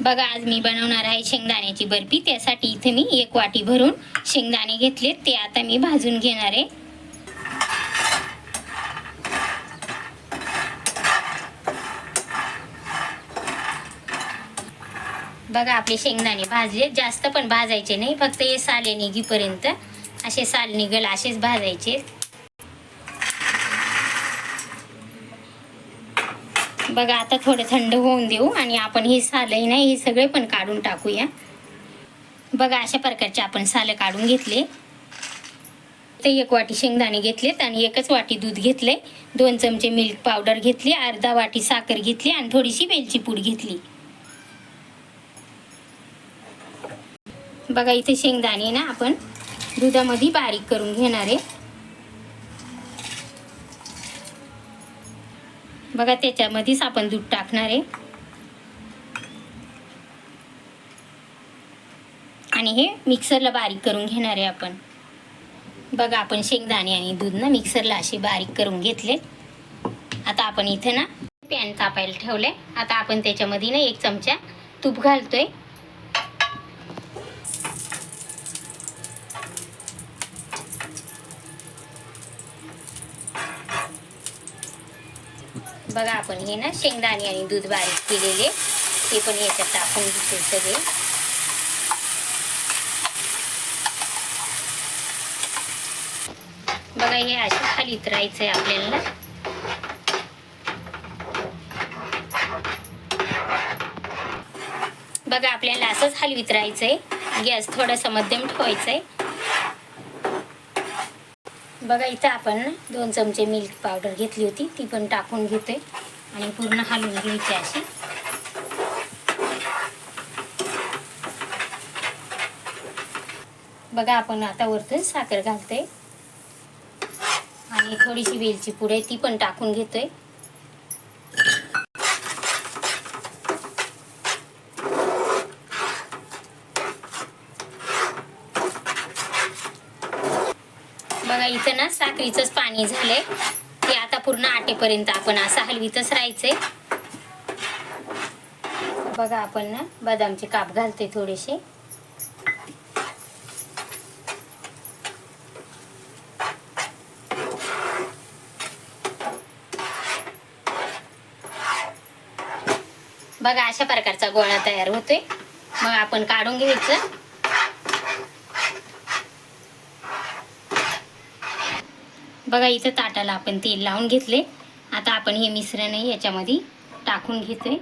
बघा आज मी बनवणार आहे शेंगदाण्याची बर्फी. त्यासाठी इथे मी एक वाटी भरून शेंगदाणे घेतले ते आता मी भाजून घेणार आहे. बघा आपले शेंगदाणे भाजले. जास्त पण भाजायचे नाही. फक्त हे साले निघीपर्यंत. असे साल निघल असेच भाजायचे. बघा आता थोडं थंड होऊन देऊ आणि आपण हे सालही नाही हे सगळे पण काढून टाकूया. बघा अशा प्रकारचे आपण सालं काढून घेतले. ते एक वाटी शेंगदाणे घेतलेत आणि एकच वाटी दूध घेतले दोन चमचे मिल्क पावडर घेतली अर्धा वाटी साखर घेतली आणि थोडीशी वेलची पूड घेतली. बघा इथे शेंगदाणे ना आपण दुधामध्ये बारीक करून घेणार आहे. बघा त्याच्यामध्येच आपण दूध टाकणार आहे. आणि हे मिक्सरला बारीक करून घेणार आहे आपण. बघा आपण शेंगदाणे आणि दूध ना मिक्सरला असे बारीक करून घेतले. आता आपण इथे ना पॅन तापायला ठेवलंय. आता आपण त्याच्यामध्ये ना एक चमचा तूप घालतोय. बघा आपण हे ना शेंगदाणे आणि दूध बारीक केलेले. ते पण याच्यात टाकून घेतो सगळे. बघा हे असे खालीत राहायचं आहे आपल्याला बघा आपल्याला असंच हलवीत राहायचं आहे गॅस थोडासा मध्यम ठेवायचा आहे बघा इथं आपण ना दोन चमचे मिल्क पावडर घेतली होती. ती पण टाकून घेतोय. आणि पूर्ण हलवून घ्यायची अशी. बघा आपण आता वरतून साखर घालतोय. आणि थोडीशी वेलची पुढे ती पण टाकून घेतोय. बघा इथं ना साखरीचंच पाणी झालंय. ते आता पूर्ण आटेपर्यंत आपण असं हलवीतच राहायचंय. बघा आपण ना बदामचे काप घालते थोडेसे. बघा अशा प्रकारचा गोळा तयार होतोय. मग आपण काढून घ्यायचं. बघा इथं ताटाला आपण तेल लावून घेतले. आता आपण हे मिश्रण याच्यामध्ये टाकून घेतोय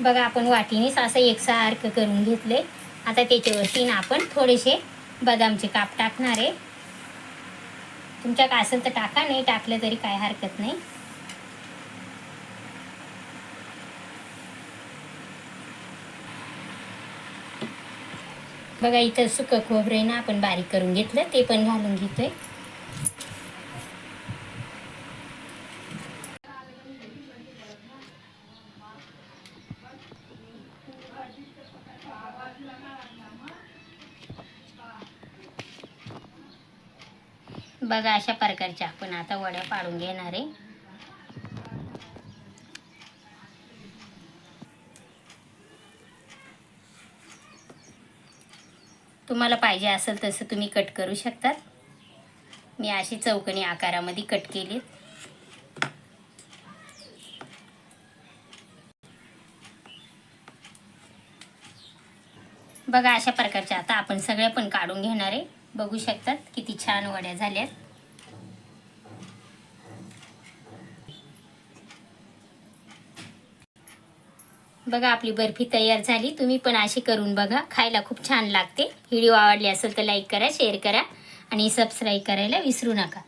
बघा आपण वाटीनेच असं एकसारखं करून घेतले. आता त्याच्यावरती ना आपण थोडेसे बदामचे काप टाकणार आहे. तुमच्या का असेल तर टाका नाही टाकलं तरी काय हरकत नाही. बघा इथं सुकं खोबरं आहे ना आपण बारीक करून घेतलं ते पण घालून घेतोय. बघा अशा प्रकारच्या आपण आता वड्या पाडून घेणार आहे. तुम्हाला पाहिजे असेल तसं तुम्ही कट करू शकतात. मी अशी चौकणी आकारामध्ये कट केली. बघा अशा प्रकारच्या आता आपण सगळ्या पण काढून घेणार आहे. बघू शकतात किती छान वड्या झाल्यात. बघा आपली बर्फी तयार झाली. तुम्ही पण अशी करून बघा. खायला खूप छान लागते. व्हिडिओ आवडली असेल तर लाईक करा शेअर करा आणि सबस्क्राईब करायला विसरू नका.